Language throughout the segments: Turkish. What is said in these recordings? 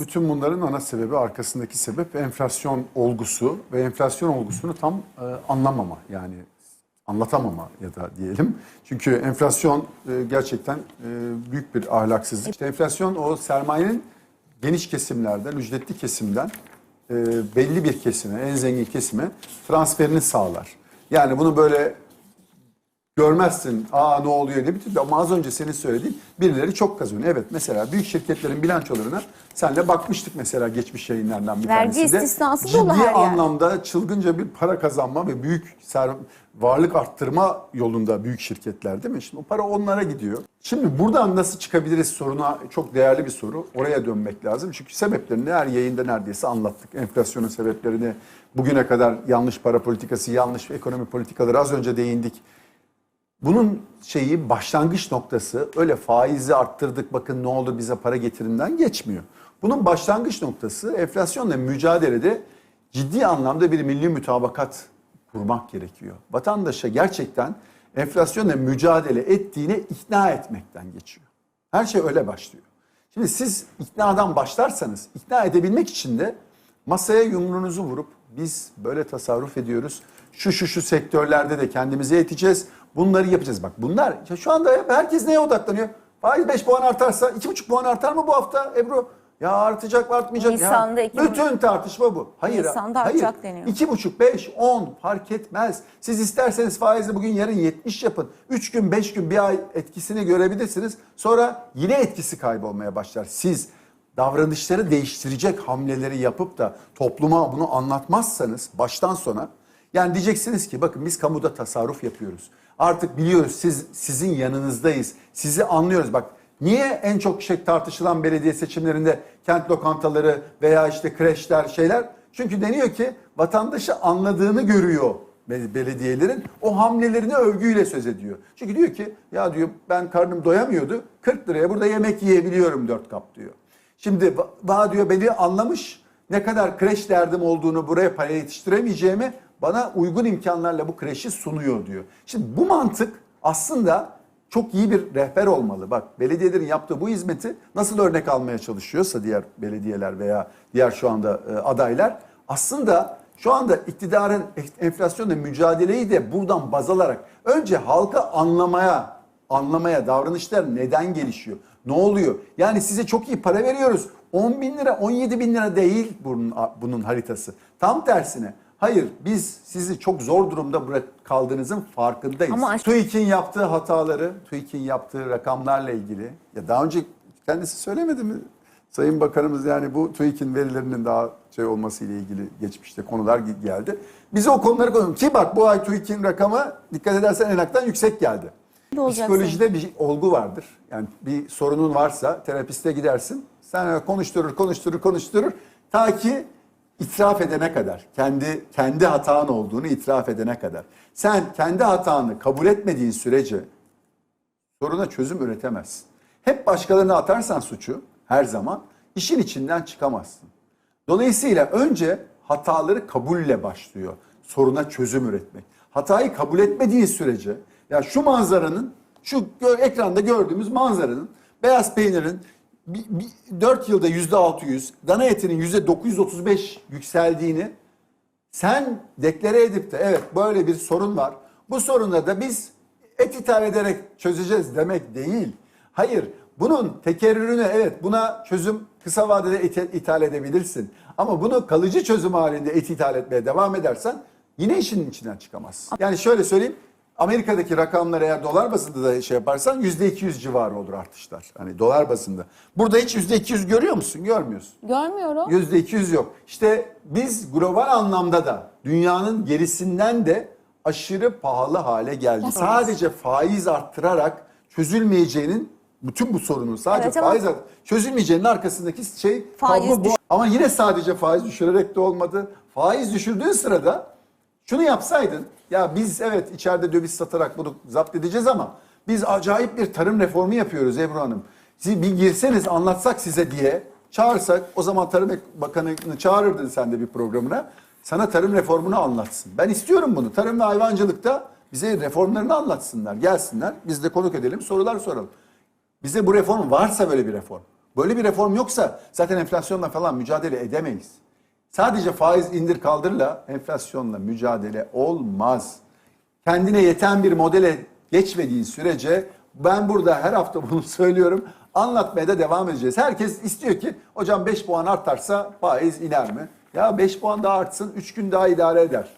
Bütün bunların ana sebebi, arkasındaki sebep enflasyon olgusu ve enflasyon olgusunu tam e, anlamama yani anlatamama ya da diyelim. Çünkü enflasyon e, gerçekten e, büyük bir ahlaksızlık. İşte enflasyon o sermayenin geniş kesimlerden, ücretli kesimden e, belli bir kesime, en zengin kesime transferini sağlar. Yani bunu böyle görmezsin. Aa ne oluyor ne bitiyor. Ama az önce senin söylediğin birileri çok kazanıyor. Evet mesela büyük şirketlerin bilançolarına senle bakmıştık mesela geçmiş yayınlardan bir Vergi tanesinde. istisnası Ciddi dolu her yer. anlamda çılgınca bir para kazanma ve büyük ser, varlık arttırma yolunda büyük şirketler değil mi? Şimdi o para onlara gidiyor. Şimdi buradan nasıl çıkabiliriz soruna çok değerli bir soru. Oraya dönmek lazım. Çünkü sebeplerini her yayında neredeyse anlattık. Enflasyonun sebeplerini, bugüne kadar yanlış para politikası, yanlış ekonomi politikaları az önce değindik. Bunun şeyi başlangıç noktası öyle faizi arttırdık bakın ne olur bize para getirinden geçmiyor. Bunun başlangıç noktası enflasyonla mücadelede ciddi anlamda bir milli mütabakat kurmak gerekiyor. Vatandaşa gerçekten enflasyonla mücadele ettiğine ikna etmekten geçiyor. Her şey öyle başlıyor. Şimdi siz iknadan başlarsanız ikna edebilmek için de masaya yumruğunuzu vurup biz böyle tasarruf ediyoruz. Şu şu şu sektörlerde de kendimize yeteceğiz. Bunları yapacağız. Bak bunlar ya şu anda herkes neye odaklanıyor? Faiz 5 puan artarsa 2,5 puan artar mı bu hafta Ebru? Ya artacak mı artmayacak? Nisan'da Ya, bütün tartışma bu. Hayır. Nisan'da hayır. artacak deniyor. 2,5, 5, 10 fark etmez. Siz isterseniz faizi bugün yarın 70 yapın. 3 gün, 5 gün, bir ay etkisini görebilirsiniz. Sonra yine etkisi kaybolmaya başlar. Siz davranışları değiştirecek hamleleri yapıp da topluma bunu anlatmazsanız baştan sona yani diyeceksiniz ki bakın biz kamuda tasarruf yapıyoruz. Artık biliyoruz siz sizin yanınızdayız. Sizi anlıyoruz. Bak niye en çok şey tartışılan belediye seçimlerinde kent lokantaları veya işte kreşler şeyler? Çünkü deniyor ki vatandaşı anladığını görüyor bel- belediyelerin o hamlelerini övgüyle söz ediyor. Çünkü diyor ki ya diyor ben karnım doyamıyordu 40 liraya burada yemek yiyebiliyorum 4 kap diyor. Şimdi bana diyor beni anlamış ne kadar kreş derdim olduğunu buraya para yetiştiremeyeceğimi bana uygun imkanlarla bu kreşi sunuyor diyor. Şimdi bu mantık aslında çok iyi bir rehber olmalı. Bak belediyelerin yaptığı bu hizmeti nasıl örnek almaya çalışıyorsa diğer belediyeler veya diğer şu anda e, adaylar aslında şu anda iktidarın enflasyonla mücadeleyi de buradan baz alarak önce halka anlamaya anlamaya davranışlar neden gelişiyor? Ne oluyor? Yani size çok iyi para veriyoruz. 10 bin lira 17 bin lira değil bunun, bunun haritası. Tam tersine hayır biz sizi çok zor durumda bırak kaldığınızın farkındayız. Ama- TÜİK'in yaptığı hataları, TÜİK'in yaptığı rakamlarla ilgili ya daha önce kendisi söylemedi mi? Sayın Bakanımız yani bu TÜİK'in verilerinin daha şey olması ile ilgili geçmişte konular ge- geldi. Bize o konuları konuşalım. Ki bak bu ay TÜİK'in rakamı dikkat edersen enaktan yüksek geldi. Ne Psikolojide bir olgu vardır. Yani bir sorunun varsa terapiste gidersin. Sen konuşturur, konuşturur, konuşturur. Ta ki itiraf edene kadar. Kendi kendi hatan olduğunu itiraf edene kadar. Sen kendi hatanı kabul etmediğin sürece soruna çözüm üretemezsin. Hep başkalarına atarsan suçu her zaman işin içinden çıkamazsın. Dolayısıyla önce hataları kabulle başlıyor soruna çözüm üretmek. Hatayı kabul etmediği sürece ya şu manzaranın şu ekranda gördüğümüz manzaranın beyaz peynirin 4 yılda yüzde 600, dana etinin yüzde 935 yükseldiğini sen deklare edip de evet böyle bir sorun var. Bu sorunla da biz et ithal ederek çözeceğiz demek değil. Hayır bunun tekerrürünü evet buna çözüm kısa vadede et ithal edebilirsin. Ama bunu kalıcı çözüm halinde et ithal etmeye devam edersen yine işin içinden çıkamazsın. Yani şöyle söyleyeyim Amerika'daki rakamlar eğer dolar bazında da şey yaparsan %200 civarı olur artışlar. Hani dolar bazında. Burada hiç %200 görüyor musun? Görmüyorsun. Görmüyorum. Yüzde 200 yok. İşte biz global anlamda da dünyanın gerisinden de aşırı pahalı hale geldik. Sadece faiz arttırarak çözülmeyeceğinin bütün bu sorunun sadece Evet ama- faiz art- çözülmeyeceğinin arkasındaki şey Faiz bu. Ama yine sadece faiz düşürerek de olmadı. Faiz düşürdüğün sırada şunu yapsaydın ya biz evet içeride döviz satarak bunu zapt edeceğiz ama biz acayip bir tarım reformu yapıyoruz Ebru Hanım. Siz bir girseniz anlatsak size diye çağırsak o zaman Tarım Bakanı'nı çağırırdın sen de bir programına. Sana tarım reformunu anlatsın. Ben istiyorum bunu. Tarım ve hayvancılıkta bize reformlarını anlatsınlar. Gelsinler biz de konuk edelim sorular soralım. Bize bu reform varsa böyle bir reform. Böyle bir reform yoksa zaten enflasyonla falan mücadele edemeyiz. Sadece faiz indir kaldırla enflasyonla mücadele olmaz. Kendine yeten bir modele geçmediğin sürece ben burada her hafta bunu söylüyorum. Anlatmaya da devam edeceğiz. Herkes istiyor ki hocam 5 puan artarsa faiz iner mi? Ya 5 puan daha artsın 3 gün daha idare eder.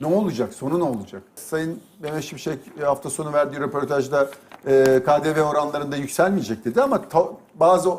Ne olacak? Sonu ne olacak? Sayın Mehmet Şimşek hafta sonu verdiği röportajda e, KDV oranlarında yükselmeyecek dedi ama bazı e,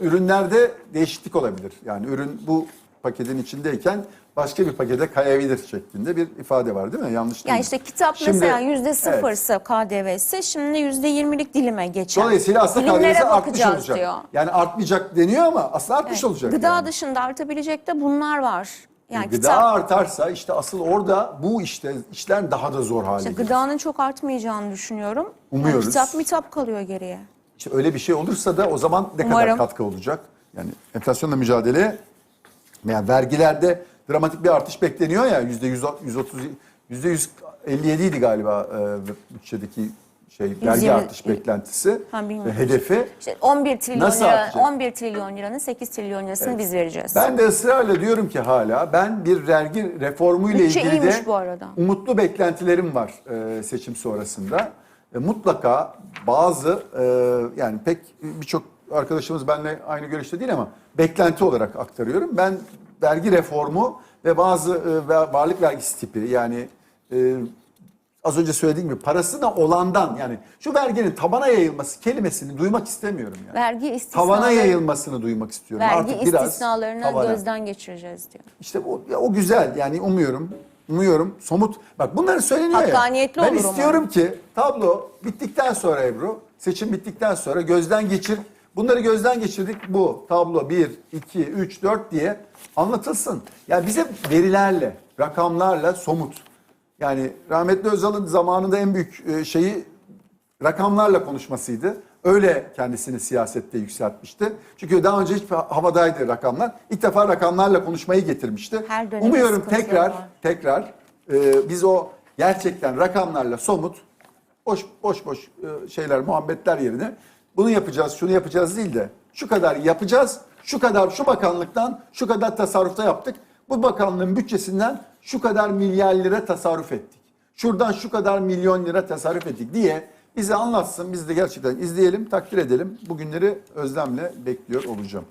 ürünlerde değişiklik olabilir. Yani ürün bu paketin içindeyken başka bir pakete kayabilir şeklinde bir ifade var değil mi? Yanlış değil Yani mi? işte kitap Şimdi- mesela yüzde Evet. sıfırsa KDV'si şimdi yüzde yirmilik dilime geçer. Dolayısıyla aslında Dilimlere KDV'si artmış olacak. diyor. Yani artmayacak deniyor ama aslında artmış Evet. olacak. Gıda yani. dışında artabilecek de bunlar var. Yani Gıda kitap, artarsa işte asıl orada bu işte işler daha da zor hale işte gelir. gıdanın çok artmayacağını düşünüyorum. Umuyoruz. Yani kitap mitap kalıyor geriye. İşte öyle bir şey olursa da o zaman ne kadar Umarım. katkı olacak? Yani enflasyonla mücadele yani vergilerde dramatik bir artış bekleniyor ya yüzde 130 yüzde 157 idi galiba e, bütçedeki şey vergi 120 artış beklentisi Ha, bilmiyorum. ve hedefi. İşte 11 trilyon Nasıl lira, artacak? 11 trilyon liranın 8 trilyon lirasını biz vereceğiz. Ben de ısrarla diyorum ki hala ben bir vergi reformu ile Bütçe ilgili de iyiymiş bu arada. umutlu beklentilerim var e, seçim sonrasında. E, mutlaka bazı e, yani pek birçok arkadaşımız benimle aynı görüşte değil ama beklenti olarak aktarıyorum. Ben vergi reformu ve bazı e, varlık vergisi tipi yani e, az önce söylediğim gibi parasına olandan yani şu verginin tabana yayılması kelimesini duymak istemiyorum yani. Vergi istisnaları, Tavana yayılmasını duymak istiyorum. vergi Artık biraz istisnalarını tavana. gözden geçireceğiz diyor. İşte o, ya o güzel yani umuyorum. Umuyorum somut. Bak bunları söyleniyor ya. Hakkaniyetli Ben olur istiyorum ki tablo bittikten sonra Ebru, seçim bittikten sonra gözden geçir. Bunları gözden geçirdik. Bu tablo 1, 2, 3, 4 diye anlatılsın. Yani bize verilerle, rakamlarla somut. Yani rahmetli Özal'ın zamanında en büyük e, şeyi rakamlarla konuşmasıydı. Öyle kendisini siyasette yükseltmişti. Çünkü daha önce hiç havadaydı rakamlar. İlk defa rakamlarla konuşmayı getirmişti. Her Umuyorum tekrar var. tekrar e, biz o gerçekten rakamlarla somut boş boş boş e, şeyler muhabbetler yerine bunu yapacağız, şunu yapacağız değil de şu kadar yapacağız. Şu kadar şu bakanlıktan şu kadar tasarrufta yaptık. Bu bakanlığın bütçesinden şu kadar milyar lira tasarruf ettik. Şuradan şu kadar milyon lira tasarruf ettik diye bize anlatsın. Biz de gerçekten izleyelim, takdir edelim. Bugünleri özlemle bekliyor olacağım.